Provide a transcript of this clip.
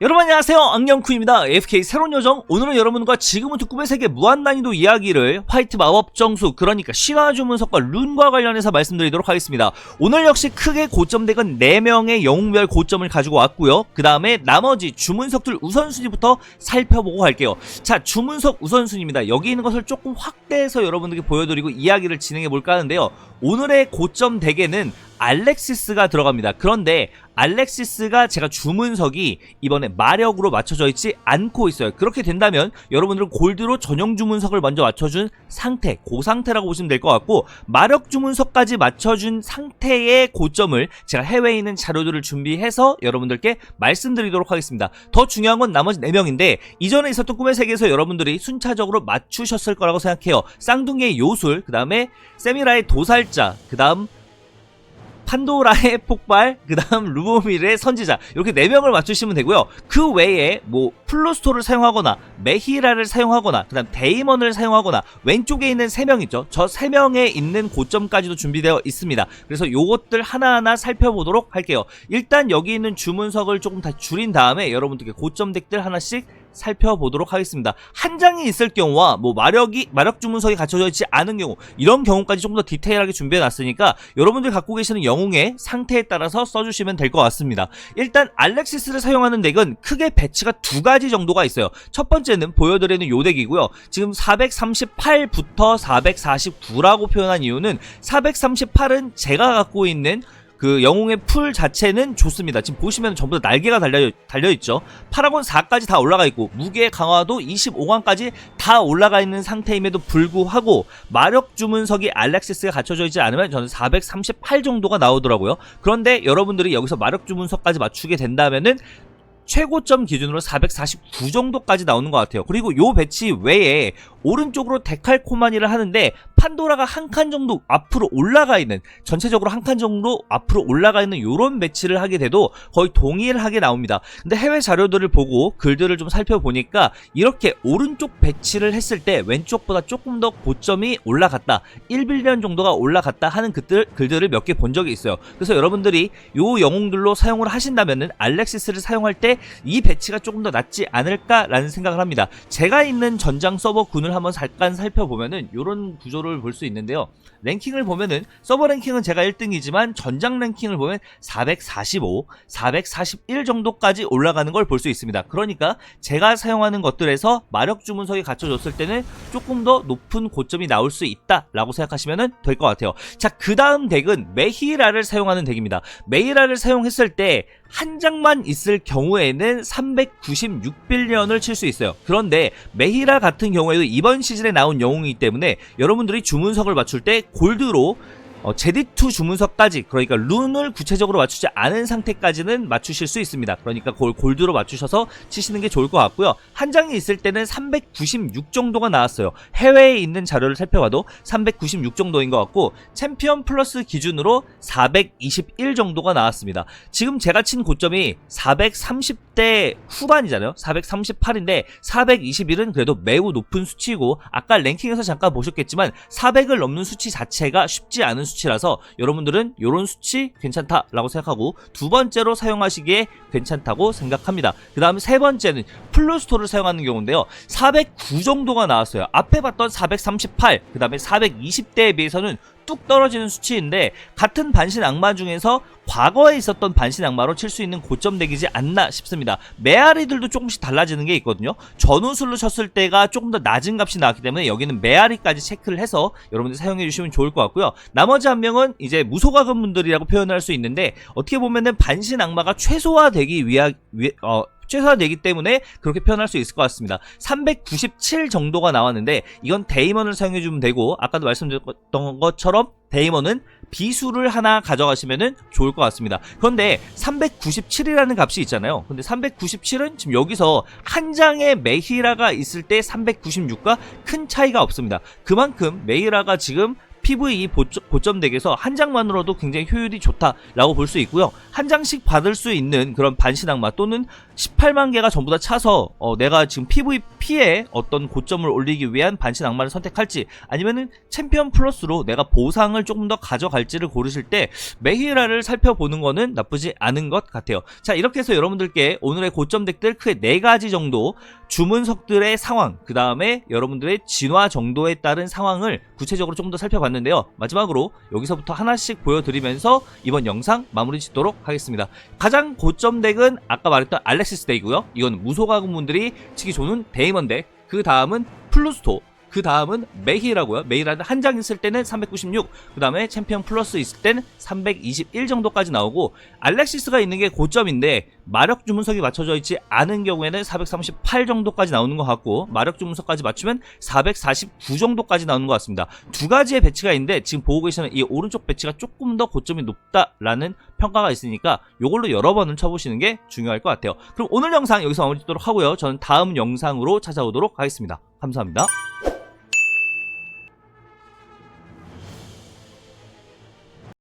여러분 안녕하세요. 안경쿠입니다. AFK 새로운 요정. 오늘은 여러분과 지금은 꿈의 세계 무한난이도 이야기를 화이트 마법 정수 그러니까 신화 주문석과 룬과 관련해서 말씀드리도록 하겠습니다. 오늘 역시 크게 고점덱은 4명의 영웅별 고점을 가지고 왔고요. 그 다음에 나머지 주문석들 우선순위부터 살펴보고 갈게요. 자 주문석 우선순위입니다. 여기 있는 것을 조금 확대해서 여러분들께 보여드리고 이야기를 진행해 볼까 하는데요. 오늘의 고점 덱에는 알렉시스가 들어갑니다. 그런데 알렉시스가 제가 주문석이 이번에 마력으로 맞춰져 있지 않고 있어요. 그렇게 된다면 여러분들은 골드로 전용 주문석을 먼저 맞춰준 상태, 그 상태라고 보시면 될 것 같고 마력 주문석까지 맞춰준 상태의 고점을 제가 해외에 있는 자료들을 준비해서 여러분들께 말씀드리도록 하겠습니다. 더 중요한 건 나머지 4명인데 이전에 있었던 꿈의 세계에서 여러분들이 순차적으로 맞추셨을 거라고 생각해요. 쌍둥이의 요술, 그 다음에 세미라의 도살자, 그 다음 판도라의 폭발, 그 다음 루보밀의 선지자 이렇게 4명을 맞추시면 되고요. 그 외에 뭐 플로스토를 사용하거나 메히라를 사용하거나 그 다음 데이먼을 사용하거나 왼쪽에 있는 3명 있죠. 저 3명에 있는 고점까지도 준비되어 있습니다. 그래서 요것들 하나하나 살펴보도록 할게요. 일단 여기 있는 주문석을 조금 다 줄인 다음에 여러분들께 고점 덱들 하나씩 살펴보도록 하겠습니다. 한 장이 있을 경우와 뭐 마력이 마력 주문석이 갖춰져 있지 않은 경우 이런 경우까지 조금 더 디테일하게 준비해 놨으니까 여러분들 갖고 계시는 영웅의 상태에 따라서 써주시면 될 것 같습니다. 일단 알렉시스를 사용하는 덱은 크게 배치가 두 가지 정도가 있어요. 첫 번째는 보여드리는 요 덱이고요. 지금 438부터 449라고 표현한 이유는 438은 제가 갖고 있는 그 영웅의 풀 자체는 좋습니다. 지금 보시면 전부 다 날개가 달려, 달려있죠. 파라곤 4까지 다 올라가 있고, 무게 강화도 25강까지 다 올라가 있는 상태임에도 불구하고, 마력 주문석이 알렉시스가 갖춰져 있지 않으면 저는 438 정도가 나오더라고요. 그런데 여러분들이 여기서 마력 주문석까지 맞추게 된다면은, 최고점 기준으로 449 정도까지 나오는 것 같아요. 그리고 요 배치 외에 오른쪽으로 데칼코마니를 하는데 판도라가 한 칸 정도 앞으로 올라가 있는 전체적으로 한 칸 정도 앞으로 올라가 있는 요런 배치를 하게 돼도 거의 동일하게 나옵니다. 근데 해외 자료들을 보고 글들을 좀 살펴보니까 이렇게 오른쪽 배치를 했을 때 왼쪽보다 조금 더 고점이 올라갔다. 1빌리언 정도가 올라갔다 하는 글들, 글들을 몇 개 본 적이 있어요. 그래서 여러분들이 요 영웅들로 사용을 하신다면은 알렉시스를 사용할 때 이 배치가 조금 더 낫지 않을까라는 생각을 합니다. 제가 있는 전장 서버 군을 한번 잠깐 살펴보면은 요런 구조를 볼 수 있는데요. 랭킹을 보면은 서버 랭킹은 제가 1등이지만 전장 랭킹을 보면 445, 441 정도까지 올라가는 걸 볼 수 있습니다. 그러니까 제가 사용하는 것들에서 마력 주문석이 갖춰졌을 때는 조금 더 높은 고점이 나올 수 있다라고 생각하시면 될 것 같아요. 자, 그 다음 덱은 메히라를 사용하는 덱입니다. 메히라를 사용했을 때한 장만 있을 경우에는 396빌리언을 칠 수 있어요. 그런데 메히라 같은 경우에도 이번 시즌에 나온 영웅이기 때문에 여러분들이 주문석을 맞출 때 골드로 어, 제디2 주문석까지 그러니까 룬을 구체적으로 맞추지 않은 상태까지는 맞추실 수 있습니다. 그러니까 그걸 골드로 맞추셔서 치시는 게 좋을 것 같고요. 한 장이 있을 때는 396 정도가 나왔어요. 해외에 있는 자료를 살펴봐도 396 정도인 것 같고 챔피언 플러스 기준으로 421 정도가 나왔습니다. 지금 제가 친 고점이 430 대 후반이잖아요. 438인데 421은 그래도 매우 높은 수치고 아까 랭킹에서 잠깐 보셨겠지만 400을 넘는 수치 자체가 쉽지 않은 수치라서 여러분들은 이런 수치 괜찮다라고 생각하고 두 번째로 사용하시기에 괜찮다고 생각합니다. 그 다음에 세 번째는 플루스토를 사용하는 경우인데요. 409 정도가 나왔어요. 앞에 봤던 438, 그 다음에 420대에 비해서는 뚝 떨어지는 수치인데 같은 반신 악마 중에서 과거에 있었던 반신 악마로 칠 수 있는 고점 덱이지 않나 싶습니다. 메아리들도 조금씩 달라지는 게 있거든요. 전우술로 쳤을 때가 조금 더 낮은 값이 나왔기 때문에 여기는 메아리까지 체크를 해서 여러분들 사용해 주시면 좋을 것 같고요. 나머지 한 명은 이제 무소가금 분들이라고 표현할 수 있는데 어떻게 보면은 반신 악마가 최소화되기 위하 위, 어, 최소화되기 때문에 그렇게 표현할 수 있을 것 같습니다. 397 정도가 나왔는데 이건 데이먼을 사용해주면 되고 아까도 말씀드렸던 것처럼 데이먼은 비수를 하나 가져가시면 좋을 것 같습니다. 그런데 397이라는 값이 있잖아요. 근데 397은 지금 여기서 한 장의 메히라가 있을 때 396과 큰 차이가 없습니다. 그만큼 메히라가 지금 PVE 고점 덱에서 한 장만으로도 굉장히 효율이 좋다라고 볼 수 있고요. 한 장씩 받을 수 있는 그런 반신악마 또는 18만 개가 전부 다 차서 어, 내가 지금 PVP에 어떤 고점을 올리기 위한 반신 악마를 선택할지 아니면은 챔피언 플러스로 내가 보상을 조금 더 가져갈지를 고르실 때 메히라를 살펴보는 거는 나쁘지 않은 것 같아요. 자 이렇게 해서 여러분들께 오늘의 고점 덱들 크게 네 가지 정도 주문석들의 상황 그 다음에 여러분들의 진화 정도에 따른 상황을 구체적으로 조금 더 살펴봤 는데요. 마지막으로 여기서부터 하나씩 보여드리면서 이번 영상 마무리 짓도록 하겠습니다. 가장 고점 덱은 아까 말했던 알렉시스 덱이고요. 이건 무소가군분들이 치기 좋은 데이먼 덱. 그 다음은 플루스토. 그 다음은 메히라고요. 메히라는 한 장 있을 때는 396, 그 다음에 챔피언 플러스 있을 때는 321 정도까지 나오고 알렉시스가 있는 게 고점인데 마력 주문석이 맞춰져 있지 않은 경우에는 438 정도까지 나오는 것 같고 마력 주문석까지 맞추면 449 정도까지 나오는 것 같습니다. 두 가지의 배치가 있는데 지금 보고 계시는 이 오른쪽 배치가 조금 더 고점이 높다라는 평가가 있으니까 이걸로 여러 번을 쳐보시는 게 중요할 것 같아요. 그럼 오늘 영상 여기서 마무리 짓도록 하고요. 저는 다음 영상으로 찾아오도록 하겠습니다. 감사합니다.